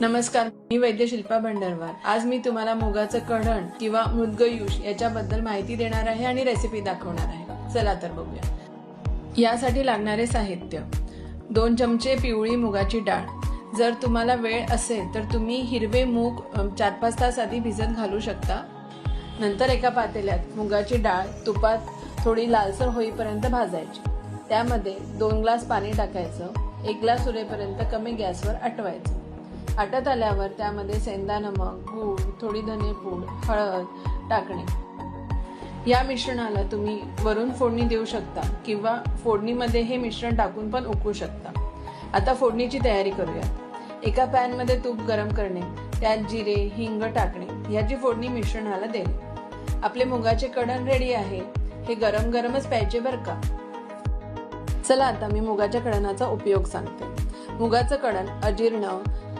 नमस्कार मी वैद्य शिल्पा भंडारवार. आज मी तुम्हाला मुगाचं कढण किंवा मृदगयुष याच्याबद्दल माहिती देणार आहे आणि रेसिपी दाखवणार आहे. चला तर बघूया. यासाठी लागणारे साहित्य. दोन चमचे पिवळी मुगाची डाळ. जर तुम्हाला वेळ असेल तर तुम्ही हिरवे मूग चार पाच तास आधी भिजत घालू शकता. नंतर एका पातेल्यात मुगाची डाळ तुपात थोडी लालसर होईपर्यंत भाजायची. त्यामध्ये दोन ग्लास पाणी टाकायचं. एक ग्लास उरेपर्यंत कमी गॅसवर आटवायचं. आटत आल्यावर त्यामध्ये सेंदा नमक गूळ थोडी धनेपूड हळद टाकणे. या मिश्रणाला तुम्ही वरून फोडणी देऊ शकता किंवा फोडणीमध्ये हे मिश्रण टाकून पण उकळू शकता. आता फोडणीची तयारी करूया एका पॅनमध्ये तूप गरम करणे त्यात जिरे हिंग टाकणे याची फोडणी मिश्रणाला देणे. आपले मुगाचे कडण रेडी आहे. हे गरम गरमच प्यायचे बरं का? चला आता मी मुगाच्या कडणाचा उपयोग सांगते. मुगाचं कडण अजीर्ण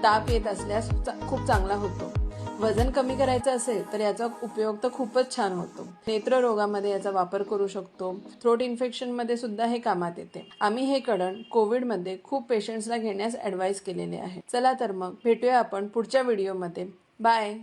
ताप येत असल्यास चा- खूप चांगला होतो. वजन कमी करायचं असेल तर याचा उपयोग तर खूपच छान होतो. नेत्र रोगामध्ये याचा वापर करू शकतो. थ्रोट इन्फेक्शनमध्ये सुद्धा हे कामात येते. आम्ही हे कडण कोविडमध्ये खूप पेशंट्सला घेण्यास ऍडवाइस केलेले आहे. चला तर मग भेटूया आपण पुढच्या व्हिडिओमध्ये बाय